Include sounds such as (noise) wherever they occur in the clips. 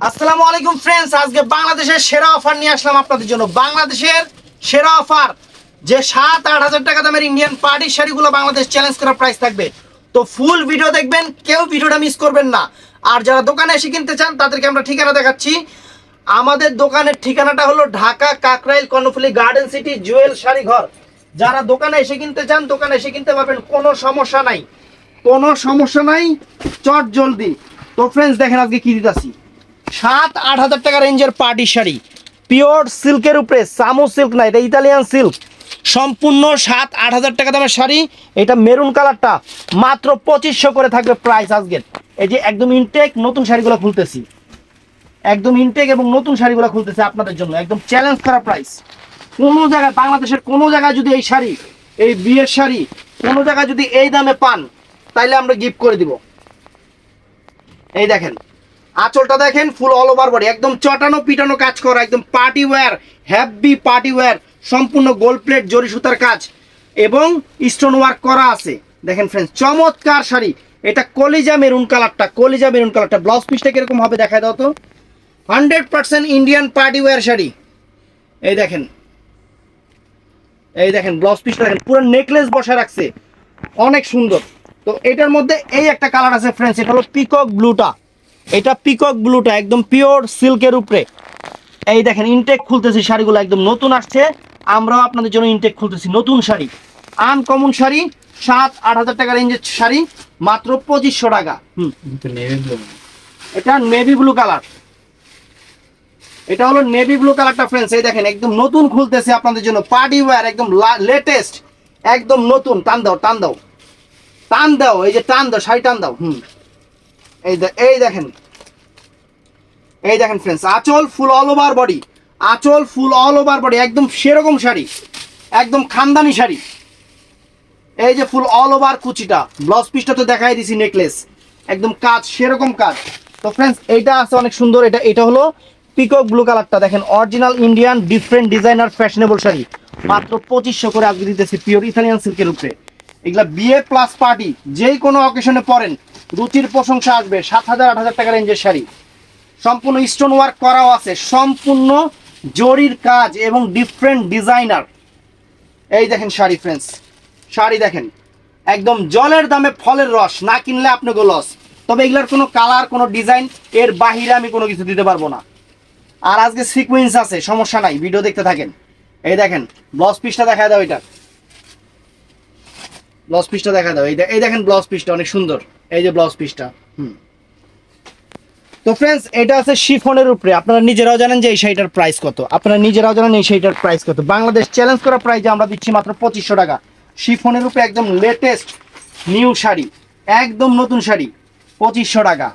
আসসালামু আলাইকুম ফ্রেন্ডস আজকে বাংলাদেশের সেরা অফার নিয়ে আসলাম আপনাদের জন্য। বাংলাদেশের সেরা অফার যে সাত, আট হাজার টাকা দামের ইন্ডিয়ান পার্টির শাড়িগুলো বাংলাদেশ চ্যালেঞ্জ করার প্রাইস থাকবে। তো ফুল ভিডিও দেখবেন, কেউ ভিডিওটা মিস করবেন না। আর যারা দোকানে এসে কিনতে চান, তাদেরকে আমরা ঠিকানা দেখাচ্ছি। আমাদের দোকানের ঠিকানাটা হলো Dhaka Kakrail Karnaphuli garden city jewel sari ঘর। যারা দোকানে এসে কিনতে চান, দোকানে এসে কিনতে পারবেন, কোনো সমস্যা নাই। কোনো সমস্যা নাই, চট জলদি। তো ফ্রেন্ডস দেখেন আজকে কি দিতেছি। সাত, আট হাজার টাকা রেঞ্জের পার্টি শাড়ি। পিওর সিল্কের উপরে, সামো সিল্ক না, এটা ইতালিয়ান সিল্ক। সম্পূর্ণ সাত, আট হাজার টাকা দামের শাড়ি, এটা মেরুন কালারটা। মাত্র পঁচিশশো করে থাকবে প্রাইস আজকের। এই যে একদম ইনটেক নতুন শাড়িগুলো খুলতেছি। একদম ইনটেক এবং নতুন শাড়িগুলো খুলতেছে আপনাদের জন্য। একদম চ্যালেঞ্জ করা প্রাইস কোনো জায়গায়, বাংলাদেশের কোনো জায়গায় যদি এই শাড়ি, এই বিয়ের শাড়ি, কোনো জায়গায় যদি এই দামে পান, তাইলে আমরা গিফট করে দিব। এই দেখেন আঁচলটা দেখেন ফুল অল ওভার বডি একদম চটানো পিটানো কাজ করা, একদম party wear heavy party wear সম্পূর্ণ গোল্ড প্লেট জরি সুতার কাজ। এবং স্টোন ওয়ার্ক করা আছে। দেখেন ফ্রেন্ডস চমৎকার শাড়ি। এটা কলিজা মেরুন কালারটা, কলিজা মেরুন কালারটা। ব্লাউজ পিসটা কীরকম হবে দেখা দাও তো। Hundred percent Indian party wear sari. এই দেখেন। এই দেখেন ব্লাউজ পিসটা দেখেন, পুরো নেকলেস বসা রাখছে। অনেক সুন্দর। তো এটার মধ্যে এই একটা কালার আছে ফ্রেন্ডস এটা হলো পিকক ব্লুটা এটা পিকক ব্লুটা একদম পিওর সিল্কের উপরে। এই দেখেন ইনটেক খুলতেছি শাড়িগুলো একদম নতুন আসছে। আমরাও আপনাদের জন্য ইনটেক খুলতেছি নতুন শাড়ি। আনকমন শাড়ি সাত আট হাজার টাকা রেঞ্জের শাড়ি মাত্র পঁচিশশো টাকা। হুম। এটা নেভি ব্লু কালার এটা হলো নেভি ব্লু কালারটা ফ্রেন্ডস এই দেখেন একদম নতুন খুলতেছে আপনাদের জন্য। পার্টি ওয়্যার একদম লেটেস্ট একদম নতুন। টান দাও টান দাও। টান দাও এই যে টান দাও শাড়ি টান দাও। হুম। এই এই দেখেন। এই দেখেন ফ্রেন্ডস আঁচল ফুল অল ওভার বডি আঁচল ফুল অল ওভার বডি একদম সেরকম শাড়ি। একদম খানদানি শাড়ি। এই যে ফুল অল ওভার কুচিটা ব্লাউজ পিসটা তো দেখাই দিছি নেকলেস একদম কাজ, সেরকম কাজ। তো ফ্রেন্ডস এইটা আছে অনেক সুন্দর, এটা এটা হলো পিকক ব্লু কালারটা দেখেন original Indian different designer fashionable sari. মাত্র পঁচিশশো করে আজকে দিতেছি পিওর ইতালিয়ান সিল্কের উপরে। এগুলা বিয়ে প্লাস পার্টি যেই কোনো অকেশনে পরেন রুচির প্রশংসা আসবে, সাত হাজার, আট হাজার টাকা রেঞ্জের শাড়ি। সম্পূর্ণ স্টোন ওয়ার্ক করাও আছে, সম্পূর্ণ জরির কাজ এবং ডিফারেন্ট ডিজাইনার এই দেখেন শাড়ি ফ্রেন্ডস শাড়ি দেখেন, একদম জলের দামে ফলের রস, না কিনলে আপনাকে লস তবে এগুলার কোনো কালার কোনো ডিজাইন এর বাহিরে আমি কোনো কিছু দিতে পারব না। আর আজকে সিকুয়েন্স আছে, সমস্যা নাই ভিডিও দেখতে থাকেন। এই দেখেন ব্লাউজ পিসটা দেখা দাও এটা। ব্লাউজ পিসটা দেখা দাও, এই দেখেন ব্লাউজ পিসটা অনেক সুন্দর। এই যে ব্লাউজ পিসটা হুম। তো ফ্রেন্ডস এটা আছে শিফনের উপরে। আপনারা নিজেরাও জানেন যে এই শাড়িটার প্রাইস কত। আপনারা নিজেরাও জানেন এই শাড়িটার প্রাইস কত। বাংলাদেশ চ্যালেঞ্জ করা প্রাইজে আমরা দিচ্ছি মাত্র পঁচিশশো টাকা। শিফনের উপরে একদম লেটেস্ট নিউ শাড়ি, একদম নতুন শাড়ি, পঁচিশশো টাকা।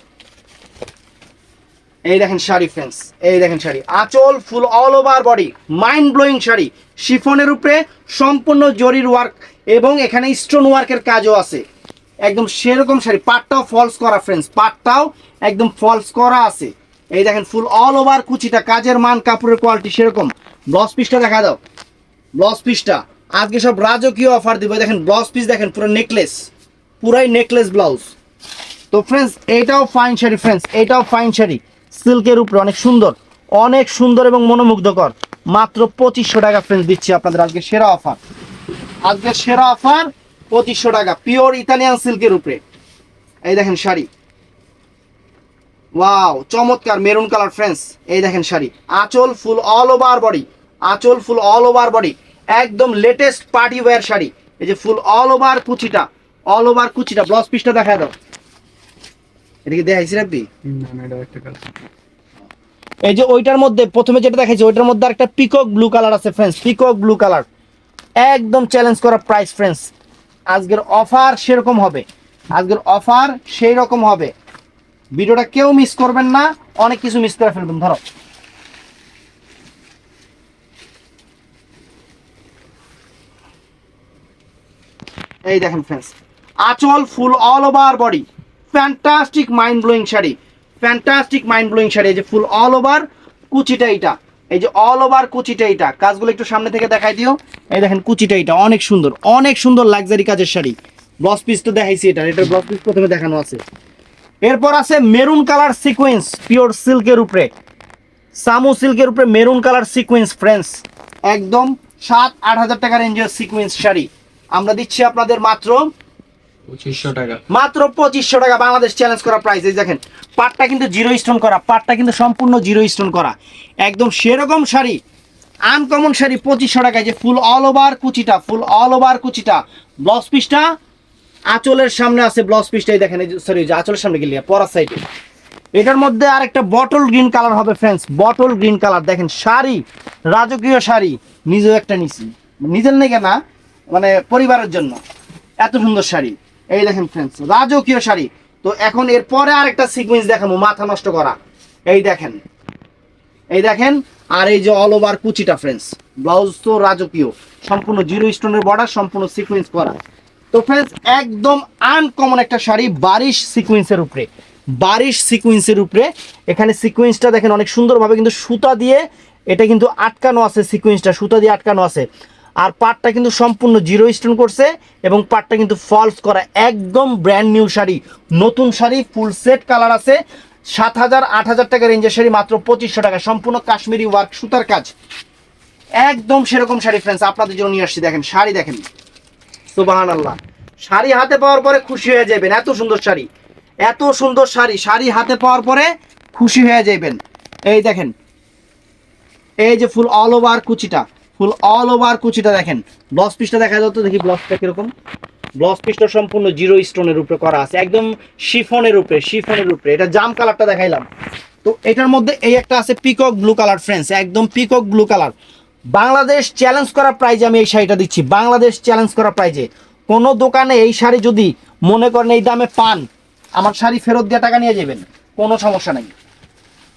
এই দেখেন শাড়ি ফ্রেন্ডস এই দেখেন শাড়ি। আঁচল full all over body mind blowing sari. শিফনের উপরে সম্পূর্ণ জরির ওয়ার্ক এবং এখানে স্টোন ওয়ার্কের কাজও আছে। একদম সেরকম শাড়ি। পাটটাও ফলস করা ফ্রেন্ডস পাটটাও একদম ফলস করা আছে। এই দেখেন ফুল অল ওভার কুচিটা, কাজের মান, কাপড়ের কোয়ালিটি সেরকম। ব্লাউজ পিসটা দেখা দাও। ব্লাউজ পিসটা আজকে সব রাজকীয় অফার দিব। দেখেন ব্লাউজ পিস দেখেন, পুরো নেকলেস পুরাই নেকলেস ব্লাউজ তো ফ্রেন্ডস এইটাও ফাইন শাড়ি ফ্রেন্ডস এইটাও ফাইন শাড়ি। সিল্কের উপরে অনেক সুন্দর। অনেক সুন্দর এবং মনোমুগ্ধকর। মাত্র পঁচিশশো টাকা ফ্রেন্ডস দিচ্ছি আপনাদের আজকে সেরা অফার আজকে সেরা অফার পঁচিশশো টাকা পিওর ইতালিয়ান সিল্কের উপরে। এই দেখেন শাড়ি। ওয়াও চমৎকার মেরুন কালার ফ্রেন্ডস। এই দেখেন শাড়ি। আঁচল ফুল অল ওভার বডি আঁচল ফুল অল ওভার বডি একদম লেটেস্ট পার্টি ওয়্যার শাড়ি। এই যে ফুল অল ওভার কুচিটা অল ওভার কুচিটা ব্লাউজ পিসটা দেখা দাও। এটা কি দেখাইছি রাখবি এই যে ওইটার মধ্যে প্রথমে যেটা দেখাইছি ওইটার মধ্যে একটা পিকক ব্লু কালার আছে ফ্রেন্ডস পিকক ব্লু কালার একদম চ্যালেঞ্জ করা প্রাইস ফ্রেন্ডস আজকের অফার সেরকম হবে। আজকের অফার সেই রকম হবে। ভিডিওটা কেউ মিস করবেন না, অনেক কিছু মিস করে ফেলবেন, ধরো। এই দেখেন ফ্রেন্ডস আচল full all over body fantastic mind blowing sari fantastic mind blowing sari যে ফুল অল ওভার কুচিটা এইটা। এই যে অল ওভার কুচিটা এইটা। কাজগুলো একটু সামনে থেকে দেখাই দিও। এই দেখেন কুচিটা এইটা, অনেক সুন্দর অনেক সুন্দর লাক্সারি কাজের শাড়ি। ব্লাউজ পিস তো দেখাইছি এটা এটা ব্লাউজ পিস প্রথমে দেখানো আছে। এরপর আছে মেরুন কালার সিকোয়েন্স পিওর সিল্কের উপরে। সামু সিল্কের উপরে মেরুন কালার সিকোয়েন্স ফ্রেন্ডস একদম সাত আট হাজার টাকা রেঞ্জের সিকোয়েন্স শাড়ি। আমরা দিচ্ছি আপনাদের মাত্র পঁচিশশো টাকা। মাত্র পঁচিশশো টাকা বাংলাদেশ চ্যালেঞ্জ করা প্রাইস দেখেন, পাটটা কিন্তু জিরো করা, পাটটা কিন্তু সম্পূর্ণ জিরো স্টোন করা। একদম সেরকম শাড়ি শাড়ি পঁচিশশো টাকায়, যে ফুল অল ওভার কুচিটা ফুল অল ওভার কুচিটা। আঁচলের সামনে আছে ব্লাউজ পিসটাই দেখেন সরি আঁচলের সামনে গেলে, পরার সাইডে এটার মধ্যে আর একটা বটল গ্রিন কালার হবে ফ্রেন্ডস বটল গ্রিন কালার দেখেন, শাড়ি, রাজকীয় শাড়ি, নিজেও একটা নিছি। নিজের নেই না মানে পরিবারের জন্য। এত সুন্দর শাড়ি। এই দেখেন ফ্রেন্ডস রাজকীয় শাড়ি। তো এখন এর এরপরে আরেকটা সিকোয়েন্স দেখাবো, মাথা নষ্ট করা। এই দেখেন এই দেখেন, আর এই যে অল ওভার কুচিটা ফ্রেন্ডস ব্লাউজ তো রাজকীয়। সম্পূর্ণ জিরো স্টোনের বর্ডার সম্পূর্ণ সিকোয়েন্স করা। তো ফ্রেন্ডস একদম আনকমন একটা শাড়ি বারিশ সিকোয়েন্সের উপরে। বারিশ সিকোয়েন্সের উপরে। এখানে সিকোয়েন্সটা দেখেন অনেক সুন্দরভাবে কিন্তু সুতা দিয়ে, এটা কিন্তু আটকানো আছে সিকোয়েন্সটা সুতা দিয়ে আটকানো আছে। আর পাটটা কিন্তু সম্পূর্ণ জিরো স্টোন করছে এবং পাটটা কিন্তু ফলস করা একদম ব্র্যান্ড নিউ শাড়ি। নতুন শাড়ি ফুল সেট কালার আছে। সাত হাজার আট হাজার টাকা রেঞ্জের শাড়ি, মাত্র পঁচিশশো টাকা। সম্পূর্ণ কাশ্মীরি ওয়ার্ক সুতার কাজ। একদম সেরকম শাড়ি ফ্রেন্ডস আপনাদের জন্য নিয়ে আসছি। দেখেন, শাড়ি দেখেন। সুবাহান আল্লাহ শাড়ি হাতে পাওয়ার পরে খুশি হয়ে যাবেন। এত সুন্দর শাড়ি। এত সুন্দর শাড়ি। শাড়ি হাতে পাওয়ার পরে খুশি হয়ে যাবেন। এই দেখেন। এই যে ফুল অল ওভার কুচিটা। ফুল অল ওভার কুচিটা দেখেন। ব্লাউজ পিসটা দেখা যেত দেখি ব্লাউজটা কীরকম। ব্লাউজ পিসটা সম্পূর্ণ জিরো স্টোনের উপরে করা আছে, একদম শিফনের উপরে শিফনের উপরে। এটা জাম কালারটা দেখাইলাম। তো এটার মধ্যে এই একটা আছে পিকক ব্লু কালার ফ্রেন্ডস একদম peacock blue colour Bangladesh challenge করা প্রাইজে আমি এই শাড়িটা দিচ্ছি। বাংলাদেশ চ্যালেঞ্জ করা প্রাইজে কোনো দোকানে এই শাড়ি যদি মনে করেন এই দামে পান, আমার শাড়ি ফেরত দিয়ে টাকা নিয়ে যাবেন। কোনো সমস্যা নেই।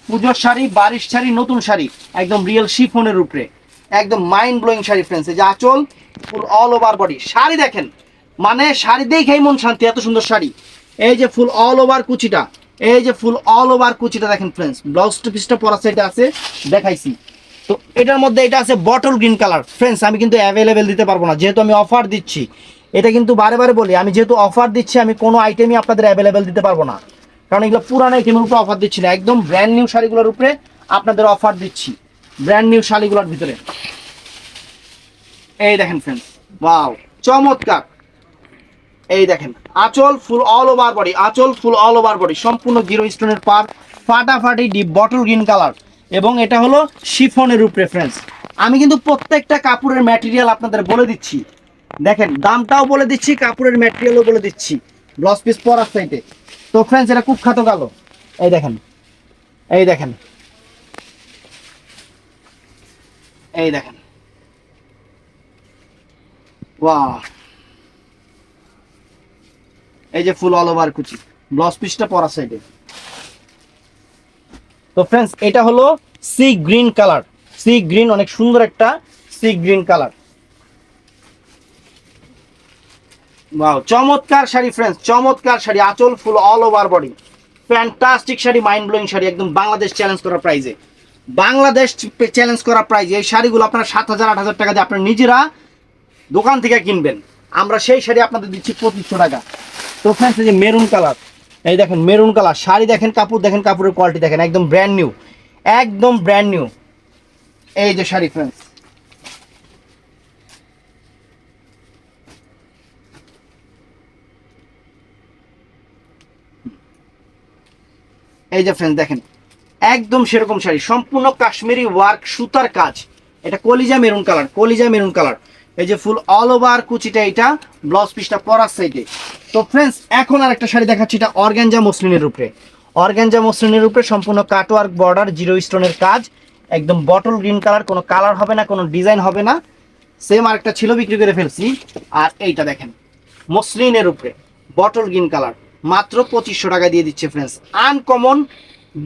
পুজোর শাড়ি, বারিশ শাড়ি, নতুন শাড়ি, একদম রিয়েল শিফনের উপরে। একদম মাইন্ড ব্লোয়িং শাড়ি ফ্রেন্ডস এই যে আঁচল full all over body sari দেখেন মানে শাড়ি দেখেই মন শান্তি, এত সুন্দর শাড়ি। এই যে ফুল অল ওভার কুচিটা, এই যে ফুল অল ওভার কুচিটা দেখেন ফ্রেন্ডস ব্লাউজ টু পিসটা পরা সাইডে আছে, দেখাইছি। তো এটার মধ্যে এটা আছে বটল গ্রিন কালার ফ্রেন্ডস আমি কিন্তু অ্যাভেলেবেল দিতে পারব না, যেহেতু আমি অফার দিচ্ছি। এটা কিন্তু বারে বারে বলি, আমি যেহেতু অফার দিচ্ছি, আমি কোনো আইটেমই আপনাদের অ্যাভেলেবেল দিতে পারব না। কারণ এগুলো পুরানো আইটেমের উপরে অফার দিচ্ছি না, একদম ব্র্যান্ড নিউ শাড়িগুলোর উপরে আপনাদের অফার দিচ্ছি ব্র্যান্ড নিউ শাড়িগুলোর ভিতরে। এই দেখেন ফ্রেন্ডস ওয়াও চমৎকার। এই দেখেন, আঁচল ফুল অল ওভার বডি আঁচল ফুল অল ওভার বডি সম্পূর্ণ জিরো স্টোনের পার ফাটাফাটি ডিপ বটল গ্রিন কালার এবং এটা হলো শিফনের উপরে ফ্রেন্ডস আমি কিন্তু প্রত্যেকটা কাপড়ের ম্যাটেরিয়াল আপনাদের বলে দিচ্ছি। দেখেন, দামটাও বলে দিচ্ছি, কাপড়ের ম্যাটেরিয়ালও বলে দিচ্ছি। ব্লাউজ পিস পরার সাইডে তো ফ্রেন্ডস এটা কুখ্যাত কালো। এই দেখেন এই দেখেন। এই দেখেন। ওয়াও এই যে ফুল অল ওভার কুচি। ব্লাউজ পিসটা পরা সাইডে তো এটা হলো sea green colour sea green অনেক সুন্দর একটা সি গ্রিন কালার চমৎকার শাড়ি ফ্রেন্ডস চমৎকার শাড়ি। আঁচল full all over body fantastic sari mind blowing sari. একদম বাংলাদেশ চ্যালেঞ্জ করা প্রাইজে বাংলাদেশ চ্যালেঞ্জ করা প্রাইজে এই শাড়িগুলো আপনারা সাত হাজার, আট হাজার টাকা দিয়ে আপনারা নিজেরা দোকান থেকে কিনবেন। আমরা সেই শাড়ি আপনাদের দিচ্ছি পঁচিশশো টাকা। তো ফ্রেন্ডস যে মেরুন কালার এই দেখেন মেরুন কালার শাড়ি দেখেন, কাপড় দেখেন, কাপড়ের কোয়ালিটি দেখেন, একদম ব্র্যান্ড নিউ একদম ব্র্যান্ড নিউ এই যে শাড়ি ফ্রেন্ডস এই যে ফ্রেন্ডস দেখেন, একদম সেরকম শাড়ি, সম্পূর্ণ কাশ্মীরি ওয়ার্ক সুতার কাজ। এটা কলিজা মেরুন কালার কলিজা মেরুন কালার এই যে ফুল অল ওভার কুচিটা এটা ব্লাউজ পিসটা পরার সাইডে তো ফ্রেন্ডস এখন আর একটা শাড়ি দেখাচ্ছি, এটা অর্গ্যাঞ্জা মসলিনের উপরে। অর্গ্যাঞ্জা মসলিনের উপরে সম্পূর্ণ কাটওয়ার্ক বর্ডার জিরো স্টোনের কাজ। একদম বটল গ্রিন কালার কোনো কালার হবে না, কোনো ডিজাইন হবে না। সেম আরেকটা ছিল, বিক্রি করে ফেলছি। আর এইটা দেখেন, মসলিনের উপরে বটল গ্রিন কালার মাত্র পঁচিশশো টাকা দিয়ে দিচ্ছে ফ্রেন্ডস আনকমন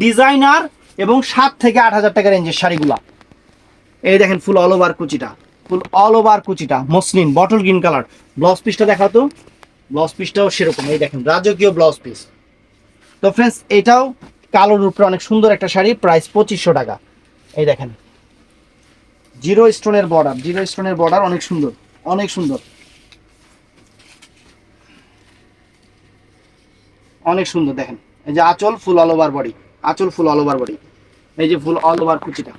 ডিজাইনার এবং সাত থেকে আট হাজার টাকা রেঞ্জের শাড়িগুলা। এই দেখেন ফুল অল ওভার কুচিটা। ফুল অল ওভার কুচিটা, muslin bottle green colour blouse পিসটা দেখাও তো। ব্লাউজ পিসটাও সেরকম, এই দেখেন, রাজকীয় ব্লাউজ পিস তো ফ্রেন্ডস এটাও কালোর উপরে অনেক সুন্দর একটা শাড়ি প্রাইস পঁচিশশো টাকা। এই দেখেন জিরো স্টোনের বর্ডার জিরো স্টোনের বর্ডার অনেক সুন্দর অনেক সুন্দর। অনেক সুন্দর, দেখেন, এই যে আঁচল ফুল অল ওভার বডি আঁচল ফুল অল ওভার বডি এই যে ফুল অল ওভার কুচিটা।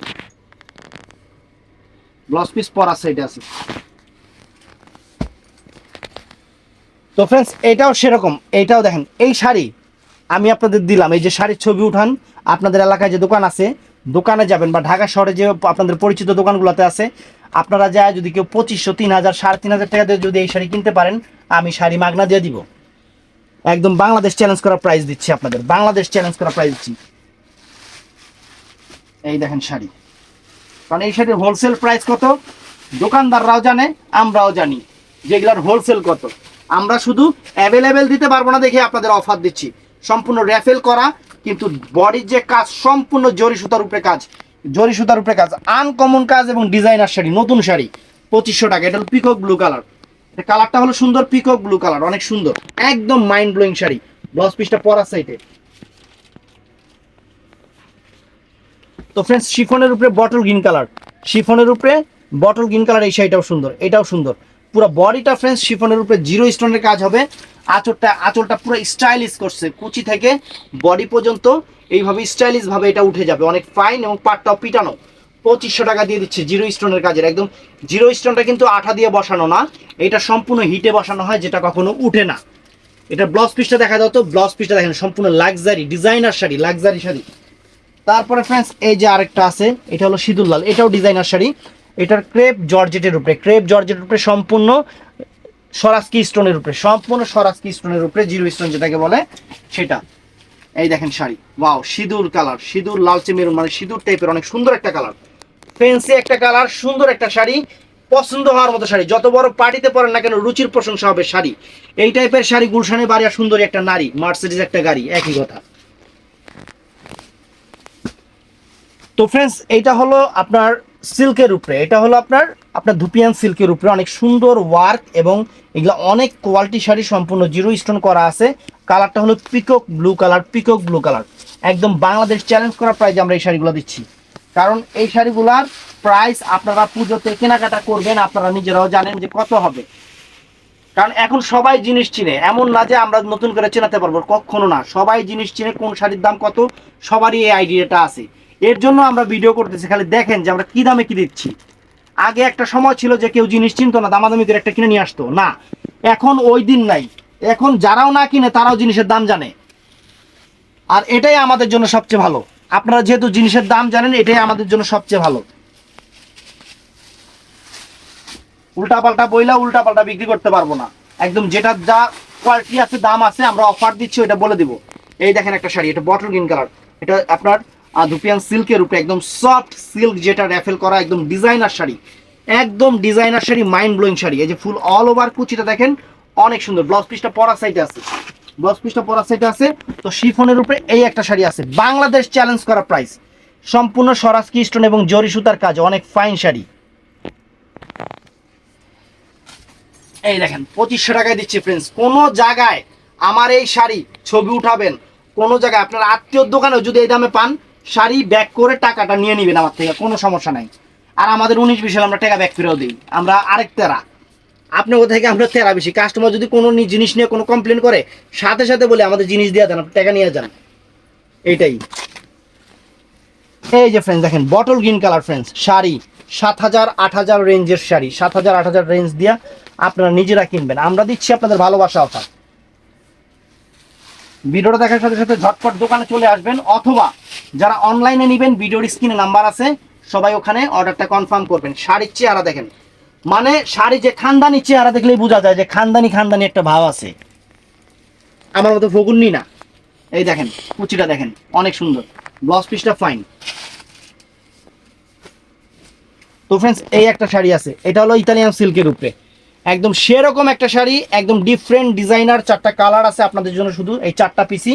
ব্লাউজ পিস পরা সাইডে আছে। তো ফ্রেন্ডস এটাও সেরকম এইটাও দেখেন, এই শাড়ি আমি আপনাদের দিলাম, এই যে শাড়ির ছবি উঠান, আপনাদের এলাকায় যে দোকান আছে, দোকানে যাবেন বা ঢাকা শহরে যে আপনাদের পরিচিত দোকানগুলোতে আছে, আপনারা যায় যদি কেউ পঁচিশশো, তিন হাজার, সাড়ে তিন হাজার টাকা দিয়ে যদি এই শাড়ি কিনতে পারেন, আমি শাড়ি মাগনা দিয়ে দিব। একদম বাংলাদেশ চ্যালেঞ্জ করা প্রাইস দিচ্ছি আপনাদের, বাংলাদেশ চ্যালেঞ্জ করা প্রাইস দিচ্ছি। এই দেখেন শাড়ি। কারণ এই শাড়ির হোলসেল প্রাইস কত? দোকানদাররাও জানে, আমরাও জানি যেগুলার হোলসেল কত। আমরা শুধু অ্যাভেলেবেল দিতে পারব না দেখে আপনাদের অফার দিচ্ছি। সম্পূর্ণ র্যাফেল করা, কিন্তু বডির যে কাজ, সম্পূর্ণ জরি সুতার উপরে কাজ। জরি সুতার উপরে কাজ আনকমন কাজ এবং ডিজাইনার শাড়ি, নতুন শাড়ি, পঁচিশশো টাকা। এটা হলো পিকক ব্লু কালার কালারটা হলো সুন্দর পিকক ব্লু কালার অনেক সুন্দর। একদম মাইন্ড ব্লোয়িং শাড়ি। ব্লাউজ পিসটা পরা সাইডে তো ফ্রেন্ডস শিফনের উপরে বটল গ্রিন কালার শিফনের উপরে বটল গ্রিন কালার এই শাড়িটাও সুন্দর, এটাও সুন্দর। পুরো বডিটা ফ্রেন্ডস শিফনের উপরে জিরো স্টোনের কাজ হবে। আঁচলটা আঁচলটা পুরো স্টাইলিশ করছে, কুচি থেকে বডি পর্যন্ত এইভাবে স্টাইলিশ ভাবে এটা উঠে যাবে। অনেক ফাইন এবং পাটটাও পিটানো। পঁচিশশো টাকা দিয়ে দিচ্ছে জিরো স্টোনের কাজের, একদম জিরো স্টোনটা কিন্তু আঠা দিয়ে বসানো না। এটা সম্পূর্ণ হিটে বসানো হয়, যেটা কখনো উঠে না। এটা ব্লাউজ পিসটা দেখা দাও তো ব্লাউজ পিসটা দেখেন, সম্পূর্ণ luxury designer sari luxury sari. তারপরে ফ্রেন্ডস এই যে আরেকটা আছে, এটা হলো সিঁদুর লাল। এটাও ডিজাইনার শাড়ি। এটার ক্রেপ জর্জেটের উপরে। ক্রেপ জর্জেটের উপরে সম্পূর্ণ সরাসকি স্টোনের উপরে। সম্পূর্ণ সরাসকি স্টোনের উপরে জিরো স্টোন যেটাকে বলে, সেটা। এই দেখেন শাড়ি। ওয়াও সিঁদুর কালার সিঁদুর লালচে মেরুন মানে সিঁদুর টাইপের অনেক সুন্দর একটা কালার ফেন্সি একটা কালার সুন্দর একটা শাড়ি, পছন্দ হওয়ার মতো শাড়ি। যত বড় পার্টিতে পরেন না কেন, রুচির প্রশংসা হবে শাড়ি। এই টাইপের শাড়ি গুলশানে বাড়ি আর সুন্দরী একটা নারী মার্সিডিজ একটা গাড়ি, একই কথা। তো ফ্রেন্ডস এইটা হলো আপনার সিল্কের উপরে, এটা হলো আপনার আপনার ধুপিয়ান সিল্কের উপরে, অনেক সুন্দর ওয়ার্ক এবং এগুলো অনেক কোয়ালিটি শাড়ি সম্পূর্ণ জিরো স্টোন করা আছে। কালারটা হলো peacock blue colour peacock blue colour একদম বাংলাদেশ চ্যালেঞ্জ করা প্রাইজে আমরা এই শাড়িগুলো দিচ্ছি। কারণ এই শাড়িগুলার প্রাইস আপনারা পুজোতে কেনাকাটা করবেন, আপনারা নিজেরাও জানেন যে কত হবে। কারণ এখন সবাই জিনিস চিনে, এমন না যে আমরা নতুন করে চেনাতে পারব, কখনো না। সবাই জিনিস চিনে কোন শাড়ির দাম কত, সবারই এই আইডিয়াটা আছে। এর জন্য আমরা ভিডিও করতেছি, খালি দেখেন যে আমরা কি দামে কি দিচ্ছি। আগে একটা সময় ছিল যে কেউ জিনিস চিনতো না দামাদামি করে একটা কিনে নিয়ে আসতো। না, এখন ওই দিন নাই। এখন যারাও না কিনে, তারাও জিনিসের দাম জানে। আর এটাই আমাদের জন্য সবচেয়ে ভালো। আপনারা যেহেতু জিনিসের দাম জানেন, এটাই আমাদের জন্য সবচেয়ে ভালো। উল্টা পাল্টা বইলা উল্টা পাল্টা বিক্রি করতে পারব না। একদম যেটা যা কোয়ালিটি আছে, দাম আছে, আমরা অফার দিচ্ছি ওটা বলে দিব। এই দেখেন একটা শাড়ি, এটা বটল গ্রিন কালার এটা আপনার ধুপিয়ান সিল্কের উপরে একদম সফট সিল্ক যেটা র্যাফেল করা, একদম ডিজাইনার শাড়ি। একদম designer sari mind blowing sari. এই যে ফুল অল ওভার কুচিটা দেখেন, অনেক সুন্দর। ব্লাউজ পিসটা পরা সাইডে আছে। ব্লাউজ পিসটা পরা সাইডে আছে। তো শিফনের উপরে এই একটা শাড়ি আছে। বাংলাদেশ চ্যালেঞ্জ করা প্রাইস সম্পূর্ণ সরাসকি স্টোন এবং জরি সুতার কাজ, অনেক ফাইন শাড়ি। এই দেখেন, পঁচিশশো টাকায় দিচ্ছি ফ্রেন্ডস কোনো জায়গায় আমার এই শাড়ি ছবি উঠাবেন, কোনো জায়গায় আপনার আত্মীয়র দোকানেও যদি এই দামে পান শাড়ি ব্যাক করে টাকাটা নিয়ে নেবেন আমার থেকে কোনো সমস্যা নাই। আর আমাদের উনিশ বিশ আমরা টাকা ব্যাক ফেরেও দিই। আমরা আরেক তেরা। আপনার থেকে আমরা তেরা বেশি। কাস্টমার যদি কোনো জিনিস নিয়ে কোনো কমপ্লেন করে সাথে সাথে বলে আমাদের জিনিস দিয়ে দেন আপনি টাকা নিয়ে যান। এইটাই এই যে ফ্রেন্ডস দেখেন bottle green colour friends sari সাত হাজার আট হাজার রেঞ্জের শাড়ি সাত হাজার আট হাজার রেঞ্জ দিয়ে আপনারা নিজেরা কিনবেন। আমরা দিচ্ছি আপনাদের ভালোবাসা অফার ভিডিওটা দেখার সাথে সাথে ঝটপট দোকানে চলে আসবেন, অথবা যারা অনলাইনে নেবেন, ভিডিওর স্ক্রিনে নাম্বার আছে, সবাই ওখানে অর্ডারটা কনফার্ম করবেন। শাড়ির চেহারা দেখেন। মানে শাড়ি যে খানদানি চেহারা দেখলেই বোঝা যায় যে খানদানি খানদানি একটা ভাব আছে। আমার মতো ফগুননি না। এই দেখেন, কুচিটা দেখেন, অনেক সুন্দর। ব্লাউজ পিসটা ফাইন তো ফ্রেন্ডস এই একটা শাড়ি আছে, এটা হলো ইতালিয়ান সিল্কের উপরে। একদম সেরকম একটা শাড়ি, একদম ডিফারেন্ট ডিজাইনার চারটা কালার আছে আপনাদের জন্য শুধু, এই চারটা পিসি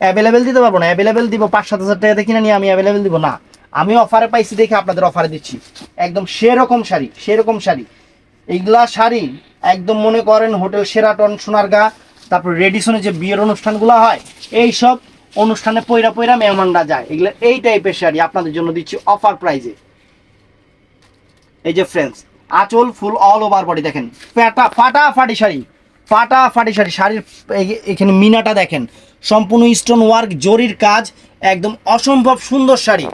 অ্যাভেলেবেল দিতে পারব না অ্যাভেলেবেল দিব, পাঁচ সাত হাজার টাকাতে কিনে নিয়ে আমি অ্যাভেলেবেল দিব, না। আমি অফারে পাইছি দেখে আপনাদের অফারে দিচ্ছি। একদম সেরকম শাড়ি সেরকম শাড়ি। এইগুলা শাড়ি একদম মনে করেন হোটেল সেরাটন, সোনারগা, তারপর রেডিসনে যে বিয়ের অনুষ্ঠানগুলো হয়, এই সব অনুষ্ঠানে পয়রা পয়রা মেহমানরা যায়। এগুলো এই টাইপের শাড়ি আপনাদের জন্য দিচ্ছি অফার প্রাইজে এই যে ফ্রেন্ডস আঁচল ফুল অল ওভার বডি দেখেন। ফাটা ফাটা শাড়ি। ফাটা ফাটি শাড়ি। শাড়ির এখানে মিনাটা দেখেন। সম্পূর্ণ স্টোন ওয়ার্ক জরির কাজ, একদম অসম্ভব সুন্দর শাড়ি।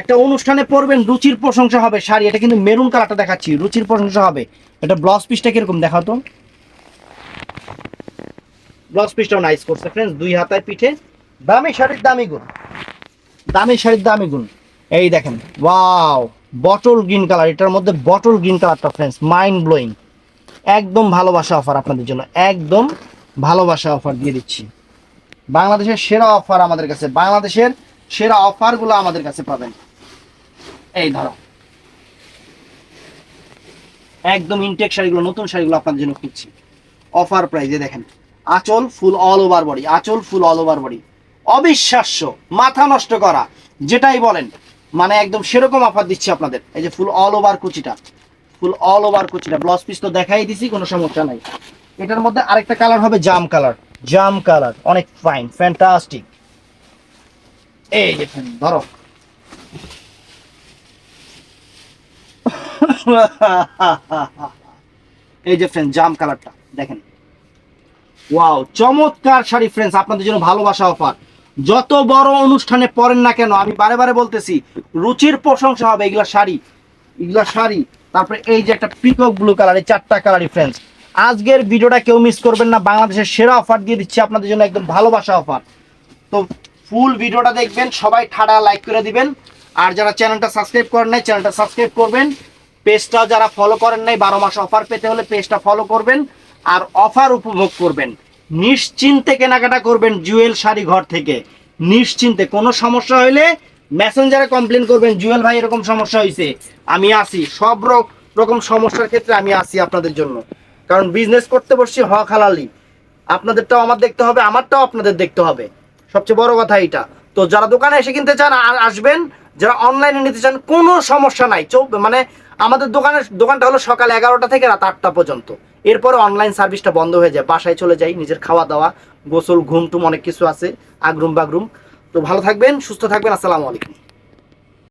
একটা অনুষ্ঠানে পরবেন, রুচির প্রশংসা হবে শাড়ি। এটা কিন্তু মেরুন কালারটা দেখাচ্ছি, রুচির প্রশংসা হবে। এটা ব্লাউজ পিসটা কীরকম দেখাও তো ব্লাউজ পিসটাও নাইস করছে ফ্রেন্ডস দুই হাতায় পিঠে। দামি শাড়ির দামি গুণ। দামি শাড়ির দামি গুণ। এই দেখেন ওয়াও বটল গ্রিন কালার এটার মধ্যে বটল গ্রিন কালারটা ফ্রেন্ডস মাইন্ড ব্লোয়িং একদম ভালোবাসা অফার আপনাদের জন্য, একদম ভালোবাসা অফার দিয়ে দিচ্ছি। বাংলাদেশের সেরা অফার আমাদের কাছে, বাংলাদেশের সেরা অফারগুলো আমাদের কাছে পাবেন। এই ধরো। একদম ইনটেক শাড়িগুলো, নতুন শাড়িগুলো আপনাদের জন্য খুঁজছি। অফার প্রাইজে দেখেন, আঁচল ফুল অল ওভার বডি আঁচল ফুল অল ওভার বডি অবিশ্বাস্য, মাথা নষ্ট করা, যেটাই বলেন। মানে একদম সেরকম অফার দিচ্ছি আপনাদের। এই যে ফুল অল ওভার কুচিটা। ফুল অল ওভার কুচিটা। ব্লাউজ পিস তো দেখাই দিছি, কোনো সমস্যা নাই। এটার মধ্যে আরেকটা কালার হবে জাম কালার জাম কালার অনেক ফাইন ফ্যান্টাস্টিক এই যে ধরো। (laughs) এই যে ফ্রেন্ড জাম কালারটা দেখেন। ওয়াও চমৎকার শাড়ি ফ্রেন্ডস আপনাদের জন্য ভালোবাসা অফার যত বড় অনুষ্ঠানে পরেন না কেন, আমি বারে বারে বলতেছি, রুচির প্রশংসা হবে এগুলা শাড়ি এগুলা শাড়ি, তারপরে এই যে একটা পিকক ব্লু কালার এই চারটা কালারই ফ্রেন্ডস আজকের ভিডিওটা কেউ মিস করবেন না, বাংলাদেশের সেরা অফার দিয়ে দিচ্ছি আপনাদের জন্য একদম ভালোবাসা অফার তো ফুল ভিডিওটা দেখবেন, সবাই ঠাডা লাইক করে দিবেন। আর যারা চ্যানেলটা সাবস্ক্রাইব করেন নাই, চ্যানেলটা সাবস্ক্রাইব করবেন। পেজটা যারা ফলো করেন নাই, বারো মাস অফার পেতে হলে পেজটা ফলো করবেন। আর অফার উপভোগ করবেন। নিশ্চিন্তে কেনাকাটা করবেন জুয়েল শাড়ি ঘর থেকে। নিশ্চিন্তে, কোনো সমস্যা হইলে মেসেঞ্জারে কমপ্লেন করবেন, জুয়েল ভাই এরকম সমস্যা হয়েছে আমি আসি সব রকম সমস্যার ক্ষেত্রে আমি আসি আপনাদের জন্য। কারণ বিজনেস করতে বসছি হক হালালি। আপনাদেরটাও আমার দেখতে হবে, আমারটাও আপনাদের দেখতে হবে। সবচেয়ে বড় কথা এটা তো যারা দোকানে এসে কিনতে চান, আর আসবেন, যারা অনলাইনে নিতে চান, কোনো সমস্যা নাই। চৌ মানে আমাদের দোকানের দোকানটা হলো সকাল এগারোটা থেকে রাত আটটা পর্যন্ত। এরপরে অনলাইন সার্ভিসটা বন্ধ হয়ে যায়, বাসায় চলে যাই, নিজের খাওয়া দাওয়া গোসল ঘুম টুম অনেক কিছু আছে আগরুম বাগরুম তো ভালো থাকবেন, সুস্থ থাকবেন, আসসালামু আলাইকুম।